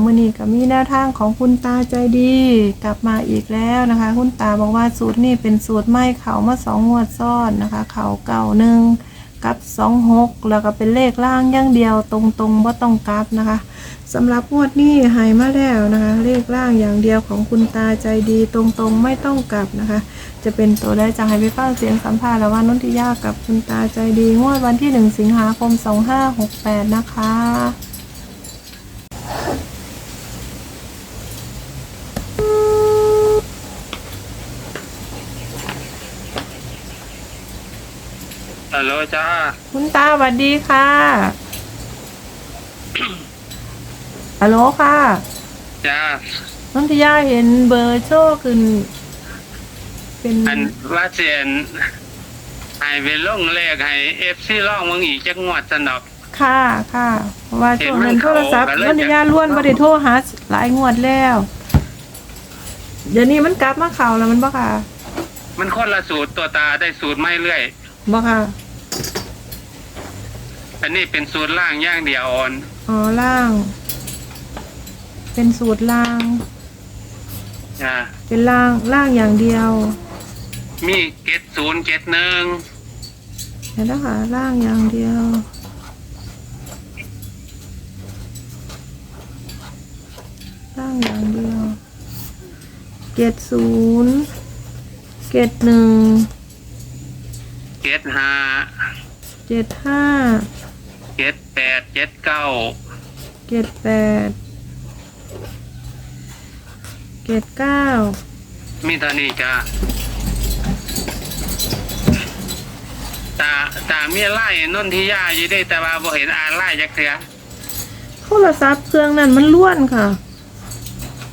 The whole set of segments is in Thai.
มือนี้ก็มีแนวทางของคุณตาใจดีกลับมาอีกแล้วนะคะ คุณตาบอกว่าสูตรนี้เป็นสูตรไม่เขามาสองงวดซ้อนนะคะ เขาเก่าหนึ่งกับสองหกแล้วก็เป็นเลขล่างอย่างเดียวตรงๆว่าต้องกลับนะคะสำหรับงวดนี้หายมาแล้วนะคะ เลขล่างอย่างเดียวของคุณตาใจดีตรงๆไม่ต้องกลับนะคะ จะเป็นตัวได้จากให้ไปฟังเสียงสัมภาษณ์ระหว่างนนทิยากับคุณตาใจดีงวดวันที่หนึ่งสิงหาคมสองห้าหกแปดนะคะ ฮัลโหลจ้า คุณตาสวัสดีค่ะ ฮัลโหลค่ะจ้านนทิยาเห็นเบอร์โชว์ขึ้น เป็นอันว่าเสียนให้ไปลงเลขให้เอฟซีล่องมึงอีกจักงวดสนอก ค่ะค่ะเพราะว่าเห็ช่นวงมันนั้นโทรศัพท์เข้ากันเลยนทิยาล้วนบ่ได้โทรหาหลายงวดแล้ว เดี๋ยวนี้มันกลับมาเข่าแล้วมันบ่ค่ะ มันคนละสูตรตัวตาได้สูตรไม่เรื่อยบ่ค่ะ อันนี้เป็นสูตรล่างอย่างเดียวอ่อน อ๋อล่าง เป็นสูตรล่างจ้าเป็นล่างล่างอย่างเดียวมีเกตศูนย์เกตหนึ่งเห็นแล้วค่ะล่างอย่างเดียว ล่างอย่างเดียวเกตศูนย์เกตหนึ่งเกตห้าเกตห้า เกตแปดเกตเก้าเกตแปดเกตเก้ามีเท่านี้จ้าตาตามีไล่นนทิยาอยู่ได้แต่ว่าบ่เห็นอ่านไล่จักเถือโทรศัพท์เครื่องนั้นมันล้วนค่ะ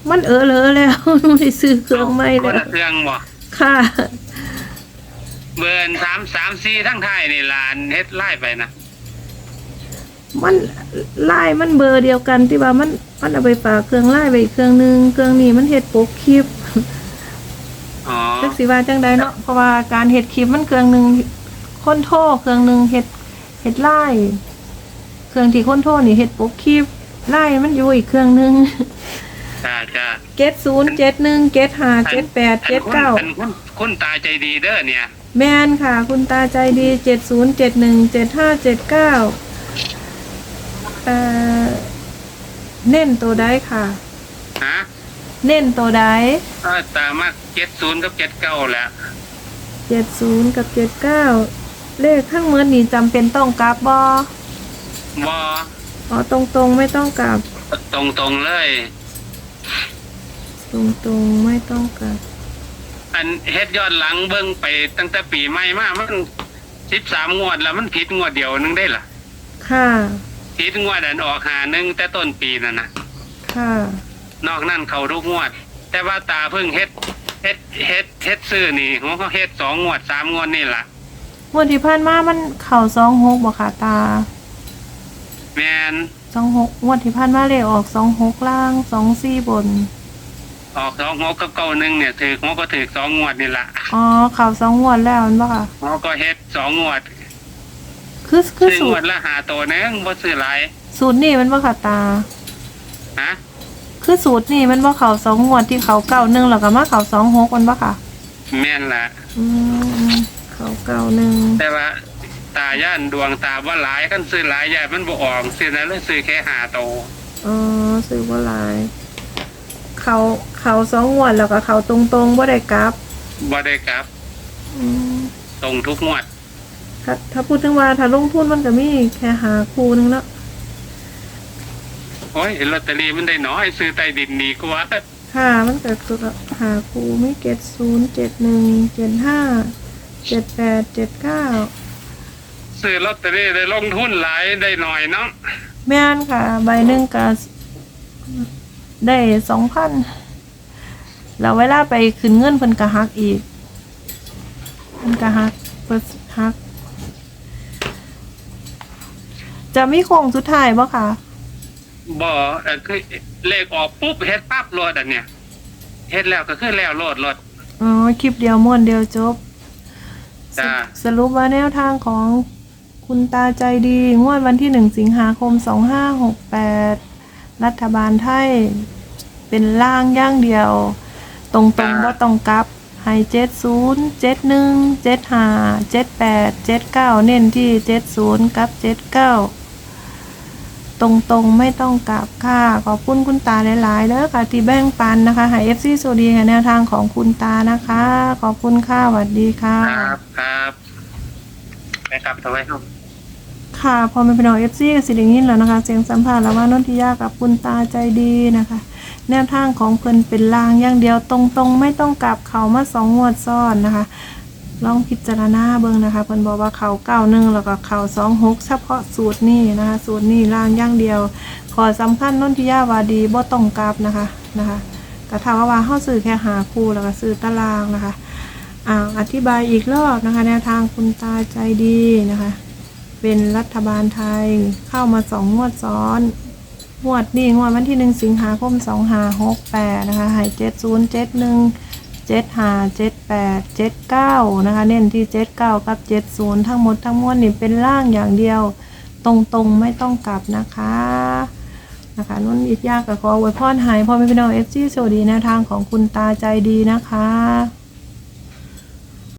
มันเออเลอะแล้วไม่ได้ซื้อเครื่องใหม่คนแล้ละวเครื่องบ่ค่ะ เบิร์นสามสามสี่ทั้งไทยนี่ลานเฮ็ดไล่ไปนะ มันไล่มันเบอร์เดียวกันที่ว่ามันมันเอาไปฝากเครื่องไล่ไปอีกเครื่องหนึงเครื่องนี้มันเฮ็ดโปกคลิปอ๋อจักสิว่าจังใดเนาะเพราะว่าการเฮ็ดคลิปมันเครื่องหนึงคนโทรเครื่องหนึงเฮ็ดเฮ็ดไล่เครื่องที่คนโทรนี่เฮ็ดโปกคลิปไล่มันอยู่อีกเครื่องหนึงจ้าจ้าเจ็ดศูนย์เจ็ดหนึ่งเจ็ดห้าเจ็ดแปดเจ็ดเก้าอันคุณคุณตาใจดีเด้อเนี่ย แมนค่ะ คุณตาใจดีเจ็ดศูนย์เจ็ดหนึ่งเจ็ดห้าเจ็ดเก้า เอ่อเน้นตัวใดค่ะ ฮะเน้นตัวใดอ้าวตามาเจ็ดศูนย์กับเจ็ดเก้าแหละเจ็ดศูนย์กับเจ็ดเก้าเลขข้างเมือนี่จำเป็นต้องกลับบอบออ๋อตรงตรงๆไม่ต้องกลับ ตรงตรงๆเลยตรงตรงๆไม่ต้องกลับ อันเฮ็ดยอดหลังเบิ่งไปตั้งแต่ปีใหม่มามันสิบสามงวดแล้วมันผิดงวดเดียวนึงได้ล่ะค่ะ ผิดงวดอันออกหาหนึ่งแต่ต้นปีนั่นนะค่ะ นอกนั้นเขาทุกงวด แต่ว่าตาเพิ่งเฮ็ดเฮ็ดเฮ็ดเฮ็ดซื้อนี่ของเขาเฮ็ดสองงวดสามงวดนี่ล่ะงวดที่ผ่านมามันเข่าสองหกบ่ค่ะตาแมนสองหกงวดที่ผ่านมาเลขออกสองหกล่างสองสี่บน ออกสองงวดกับเก้าหนึ่งเนี่ยถือเขาก็ถือสองงวดนี่ล่ะอ๋อเข่าสองงวดแล้วแมันบ่ค่ะ เขาก็เฮ็ดสองงวด คือคือซื้อสูงตวรดละหาตัวหนึงบ่ซื้อหลายสูตรนี่มันบ่ค่ะตา ฮะคือสูตรนี่มันบ่เข่าสองงวดที่เขาเก้าหนึ่งแล้วก็มาเข่าสองหกมันบ่ค่ะ แม่นละอืมเขาเก้าหนึ่งแต่ว่าตาย่านดวงตาบ่หลายคันซื้อหลายใหญ่มันบ่ออกซื้อนั้นเลยซื้อแค่หาตัวอ๋อซื้อว่าลาย เขาเขาสองงวดแล้วก็เขาตรงตรงๆบ่ได้กลับบ่ได้กลับ อืมตรงทุกงวด ถ้าถ้าพูดถึงว่าถ้าลงทุนมันก็มีแค่หาคูหนึงเนาะโอ้ยลอตเตอรี่มันได้น้อยซื้อใต้ดินดีกว่าค่ะ มันก็ตัวละหาคูไม่เก็ดศูนย์เจ็ดหนึ่งเจ็ดห้าเจ็ดแปดเจ็ดเก้าซื้อลอตเตอรี่ได้ลงทุนหลายได้หน่อยเนาะแม่นค่ะ ใบหนึ่งก็ได้สองพันแล้วเวลาไปขึ้นเงินเพิ่นก็หักอีกเพิ่นก็หักเพิ่นหัก จะมีโค้งสุดท้ายบ่ค่ะบ่เอ่อคือเลขออกปุ๊บเฮ็ดปั๊บโลดอันเนี้ยเฮ็ดแล้วก็คือแล้วโลดโลด อ๋อคลิปเดียวม้วนเดียวจบสจ้า สรุปว่าแนวทางของคุณตาใจดี งวดวันที่หนึ่งสิงหาคมสองห้าหกแปดรัฐบาลไทย เป็นล่างอย่างเดียว ตรงตรงว่าต้องกลับให้เจ็ดศูนย์เจ็ดหนึ่งเจ็ดห้าเจ็ดแปดเจ็ดเก้าเน้นที่เจ็ดศูนย์กับเจ็ดเก้า ตรงตรงๆ ไม่ต้องกลับค่ะ ขอบคุณคุณตาหลายๆเด้อค่ะที่แบ่งปันนะคะให้เอฟซีโซดีค่ะแนวทางของคุณตานะคะ ขอบคุณค่ะสวัสดีค่ะ ครับครับไปครับทำไมครับ ค่ะ พอมันเป็นอเอฟซีกับสิริงินแล้วนะคะ เสียงสัมภาษณ์ระหว่างนนทิยากับคุณตาใจดีนะคะ แนวทางของเพิ่นเป็นลางอย่างเดียวตรงๆ ไม่ต้องกลับเขามาสองงวดซ้อนนะคะ ลองพิจารณาเบิ่งนะคะเพิ่นบอกว่าเขาเก้าหนึ่งแล้วก็เขาสองหกเฉพาะสูตรนี้นะคะ สูตรนี้ล่างอย่างเดียว ขอสำคัญนนทิยาวาดีบ่ต้องกลับนะคะนะคะกระทาว่าว่าเฮาซื้อแค่หาคู่แล้วก็ซื้อตารางนะคะอ่าอธิบายอีกรอบนะคะ แนวทางคุณตาใจดีนะคะ เป็นรัฐบาลไทยเข้ามาสองงวดซ้อนงวดนี้งวดวันที่หนึ่งสิงหาคมสองหาหกแปดนะคะหายเจ็ดศูนย์เจ็ดหนึ่ง เจ็ดหาเจ็ดแปดเจ็ดเก้านะคะ เน้นที่เจ็ดเก้ากับเจ็ดศูนย์ทั้งหมดทั้งมวลนี่เป็นล่างอย่างเดียว ตรงๆไม่ต้องกลับนะคะนะคะนุ่นอิทยากกับขออวยพรใหายพ่อแม่พี่น้องเอฟซีโชดีแนวทางของคุณตาใจดีนะคะ